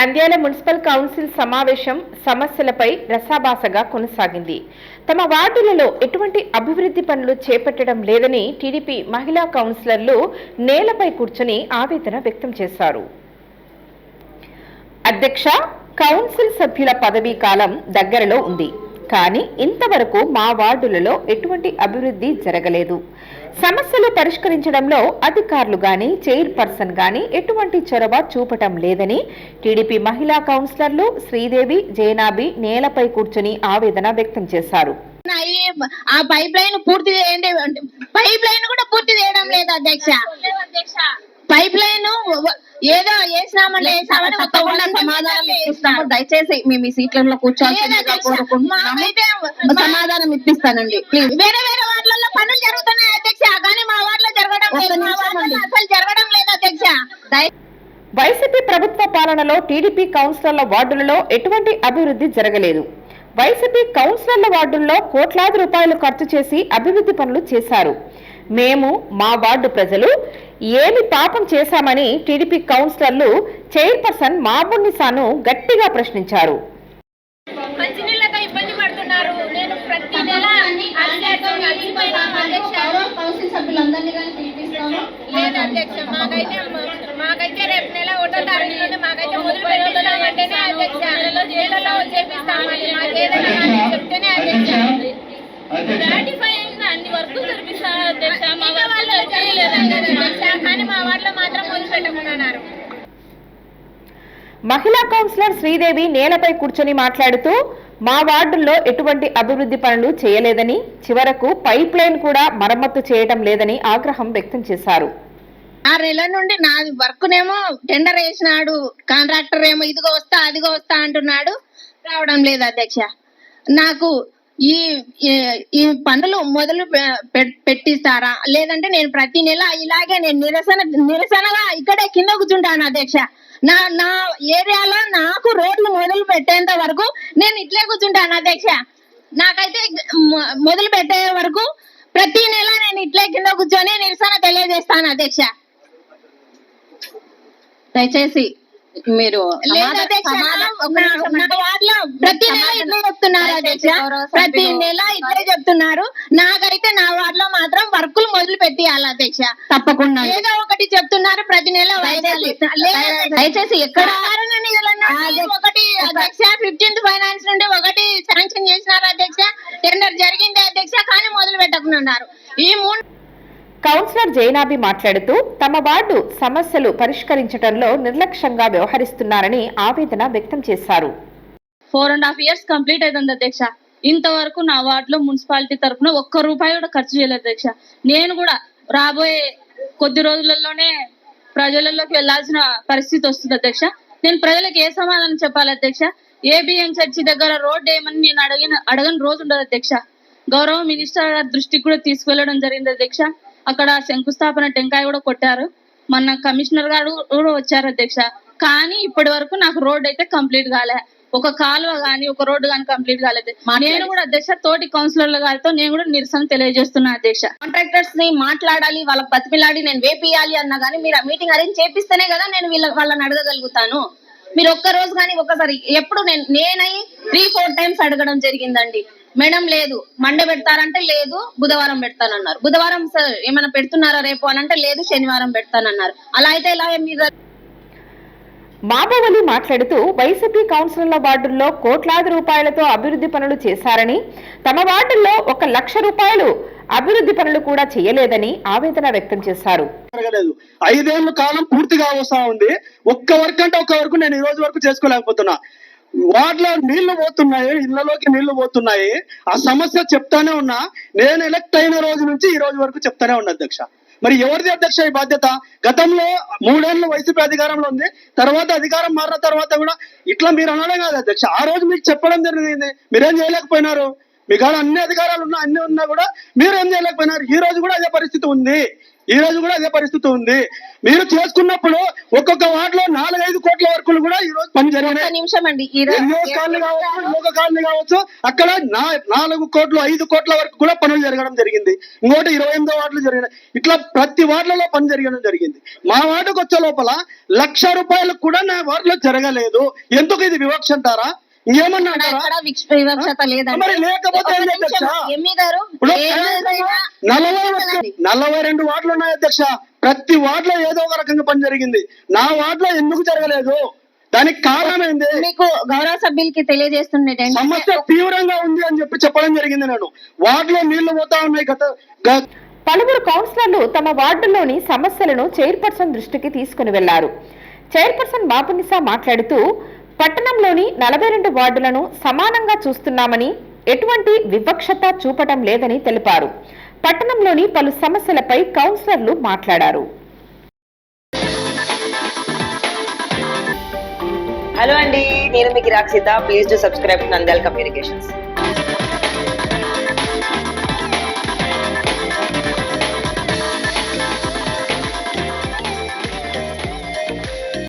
Nandyal municipal council సమావేశం సమస్యలపై రసాభాసగా కొనసాగింది. తమ వార్డులలో ఎటువంటి అభివృద్ధి పనులు చేపట్టడం లేదని టీడీపీ మహిళా కౌన్సిలర్లు నేలపై కూర్చొని ఆవేదన వ్యక్తం చేశారు. అధ్యక్ష కౌన్సిల్ సభ్యుల పదవీ కాలం దగ్గరలో ఉంది. కానీ ఇంతవరకు మా వార్డులలో ఎటువంటి అభివృద్ధి జరగలేదు. సమస్యలు పరిష్కరించడంలో అధికారులు గాని చైర్పర్సన్ గాని ఎటువంటి చొరవ చూపటం లేదని టీడీపీ మహిళా కౌన్సిలర్లు శ్రీదేవి జయనాబి నేలపై కూర్చొని ఆవేదన వ్యక్తం చేశారు. ఆ పైప్ లైన్ పూర్తి చేయండి. పైప్ లైన్ కూడా పూర్తి చేయడం లేదు అధ్యక్ష. పైప్ లైన్ ఏదో వేసినామని సమాధానం. దయచేసి మీ మీ సీట్లలో కూర్చోవాల్సిందిగా. కోరుకుంటున్నాము మా- సమాధానం ఇప్పిస్తానండి ప్లీజ్ వేరే వేరే వార్డులలో పనులు జరుగుతున్నాయి అధ్యక్ష కానీ మా వార్డులో జరగడం లేదు. అసలు జరగడం లేదు అధ్యక్ష వైసీపీ ప్రభుత్వ పాలనలో టీడీపీ కౌన్సిలర్ల వార్డులలో ఎటువంటి అభివృద్ధి జరగలేదు వైసీపీ కౌన్సిలర్ల వార్డుల్లో కోట్లాది రూపాయలు ఖర్చు చేసి అభివృద్ధి పనులు చేశారు మేము మా వార్డు ప్రజలు ఏమి పాపం చేశామని టీడీపీ కౌన్సిలర్లు చైర్పర్సన్ మాబున్నిసాను గట్టిగా ప్రశ్నించారు. మాకైతే రేపు నెల ఒకటో తారీఖు నుండి మాకైతే మొదలు అధ్యక్ష. నెలలో చేపిస్తామని మాకు ఏదైనా కానీ చెప్తేనే అధ్యక్ష. మా వాళ్ళు కానీ మా వాటిలో మాత్రం పెట్టమన్నారు మహిళా కౌన్సిలర్ శ్రీదేవి నేలపై కూర్చొని మాట్లాడుతూ మా వార్డుల్లో ఎటువంటి అభివృద్ధి పనులు చేయలేదని చివరకు పైప్ లైన్ కూడా మరమ్మతు చేయడం లేదని ఆగ్రహం వ్యక్తం చేశారు. ఆరు నెలల నుండి నా వర్క్ నేమో టెండర్ వేసినాడు. కాంట్రాక్టర్ ఏమో ఇదిగో వస్తా అదిగో వస్తా అంటున్నాడు. రావడం లేదు అధ్యక్ష. నాకు ఈ ఈ- పనులు మొదలు పె- పె- పెట్టిస్తారా? లేదంటే నేను ప్రతి నెల ఇలాగే నేను నిరసన నిరసనగా ఇక్కడే కింద కూర్చుంటాను అధ్యక్ష. నా నా ఏరియాలో నాకు రోడ్లు మొదలు పెట్టేంత వరకు నేను ఇట్లే కూర్చుంటాను అధ్యక్ష. నాకైతే మొ- మొదలు పెట్టే వరకు ప్రతి నెల నేను ఇట్లే కింద కూర్చొని నిరసన తెలియజేస్తాను అధ్యక్ష. దయచేసి మీరు ప్రతి నెల ఇట్లే చెప్తున్నారు అధ్యక్ష. ప్రతి. నెల ఇట్లే చెప్తున్నారు. నాకైతే నా వార్డులో మాత్రం వర్కులు మొదలు పెట్టియాలి అధ్యక్ష. తప్పకుండా. ఏదో ఒకటి చెప్తున్నారు ప్రతి నెల దయచేసి ఎక్కడ ఒకటి అధ్యక్ష ఫిఫ్టీన్త్ ఫైనాన్స్ నుండి ఒకటి శాంక్షన్ చేసినారు అధ్యక్ష. టెండర్ జరిగింది అధ్యక్ష కానీ మొదలు పెట్టకున్నారు ఈ మూడు కౌన్సిలర్ జైనాబి మాట్లాడుతూ తమ వార్డు సమస్యలు పరిష్కరించడంలో నిర్లక్ష్యంగా వ్యవహరిస్తున్నారని ఆవేదన వ్యక్తం చేశారు. Four and half years complete అయింది అధ్యక్ష. ఇంతవరకు నా వార్డులో మున్సిపాలిటీ తరఫున ఒక్క రూపాయి కూడా ఖర్చు చేయలేదు అధ్యక్ష. నేను కూడా రాబోయే కొద్ది రోజులలోనే ప్రజలలోకి వెళ్ళాల్సిన పరిస్థితి వస్తుంది అధ్యక్ష. నేను ప్రజలకు ఏ సమాధానం చెప్పాలి అధ్యక్ష? ఏబిఎం చర్చి దగ్గర రోడ్ ఏమని నేను అడిగిన అడగని రోజు ఉండదు అధ్యక్ష. గౌరవ మినిస్టర్ గారి దృష్టికి కూడా తీసుకువెళ్ళడం జరిగింది అధ్యక్ష. అక్కడ శంకుస్థాపన టెంకాయ కూడా కొట్టారు. మొన్న కమిషనర్ గారు కూడా వచ్చారు అధ్యక్ష. కానీ ఇప్పటి వరకు నాకు రోడ్ అయితే కంప్లీట్ కాలే. ఒక కాలువ గాని ఒక రోడ్డు గాని కంప్లీట్ కాలేదు. నేను కూడా అధ్యక్ష తోటి కౌన్సిలర్ల గారితో నేను కూడా నిరసన తెలియజేస్తున్నా అధ్యక్ష. కాంట్రాక్టర్స్ని మాట్లాడాలి వాళ్ళకి బతిమిలాడి నేను వేపియాలి అన్నా గానీ మీరు ఆ మీటింగ్ అరేంజ్ చేపిస్తేనే కదా నేను వీళ్ళ వాళ్ళని అడగగలుగుతాను. మీరు ఒక్క రోజు కానీ ఒక్కసారి ఎప్పుడు నేను నేనై త్రీ ఫోర్ టైమ్స్ అడగడం జరిగిందండి. మేడం లేదు మండే పెడతారంటే లేదు బుధవారం పెడతానన్నారు. బుధవారం సార్ ఏమైనా పెడుతున్నారా రేపు అని అంటే లేదు శనివారం పెడతానన్నారు. అలా అయితే ఇలా మీరు మాబవలి మాట్లాడుతూ వైసీపీ కౌన్సిలర్ల వార్డుల్లో కోట్లాది రూపాయలతో అభివృద్ధి పనులు చేశారని తమ వార్డుల్లో ఒక లక్ష రూపాయలు అభివృద్ధి పనులు కూడా చేయలేదని ఆవేదన వ్యక్తం చేశారు. జరగలేదు. ఐదేళ్ళ కాలం పూర్తిగా వస్తా ఉంది. ఒక్క వర్క్ అంటే ఒక్క వరకు నేను ఈ రోజు వరకు చేసుకోలేకపోతున్నా. వాటిలో నీళ్ళు పోతున్నాయి ఇళ్ళలోకి నీళ్ళు పోతున్నాయి. ఆ సమస్య చెప్తానే ఉన్నా. నేను ఎలక్ట్ అయిన రోజు నుంచి ఈ రోజు వరకు చెప్తానే ఉన్నా అధ్యక్ష. మరి ఎవరిది అధ్యక్ష ఈ బాధ్యత? గతంలో మూడేళ్ళు వైసీపీ అధికారంలో ఉంది. తర్వాత అధికారం మారిన తర్వాత కూడా ఇట్లా మీరు అనడం కాదు అధ్యక్ష. ఆ రోజు మీకు చెప్పడం జరిగింది. మీరేం చేయలేకపోయినారు? మీ కాడ అన్ని అధికారాలు ఉన్నా అన్ని ఉన్నా కూడా మీరు ఏం చేయలేకపోయినారు? ఈ రోజు కూడా అదే పరిస్థితి ఉంది. ఈ రోజు కూడా అదే పరిస్థితి ఉంది. మీరు చేసుకున్నప్పుడు ఒక్కొక్క వార్డులో నాలుగైదు కోట్ల వరకు కూడా ఈ రోజు పని జరిగినాయి. నిమిషం అండి. కాలనీ కావచ్చు కాలనీ కావచ్చు అక్కడ నాలుగు కోట్లు ఐదు కోట్ల వరకు కూడా పనులు జరగడం జరిగింది. ఇంకోటి ఇరవై ఎనిమిదో వార్డులు జరిగినాయి. ఇట్లా ప్రతి వార్డులలో పని జరగడం జరిగింది. మా వార్డుకు వచ్చే లోపల లక్ష రూపాయలకు కూడా నా వార్డులో జరగలేదు. ఎందుకు ఇది వివక్ష అంటారా? నలభై రెండు వార్డులు ఉన్నాయి అధ్యక్ష. ప్రతి వార్డులో ఏదో ఒక రకంగా పని జరిగింది. నా వార్డులో ఎందుకు జరగలేదు? దానికి కారణం ఏంది? మీకు గౌరవ సభ్యులకి తెలియజేస్తుండే సమస్య తీవ్రంగా ఉంది అని చెప్పి చెప్పడం జరిగింది నేను. వార్డులో నీళ్ళు పోతా ఉన్నాయి గత పలువురు కౌన్సిలర్లు తమ వార్డుల్లోని సమస్యలను చైర్పర్సన్ దృష్టికి తీసుకుని వెళ్ళారు. చైర్పర్సన్ బాపునిసా మాట్లాడుతూ పట్టణంలోని నలభై రెండు వార్డులను సమానంగా చూస్తున్నామని ఎటువంటి వివక్షత చూపటం లేదని తెలిపారు. పట్టణంలోని పలు సమస్యలపై కౌన్సిలర్లు మాట్లాడారు. హలో అండి నేను మీకు Rakshitha please to subscribe Nandal communications.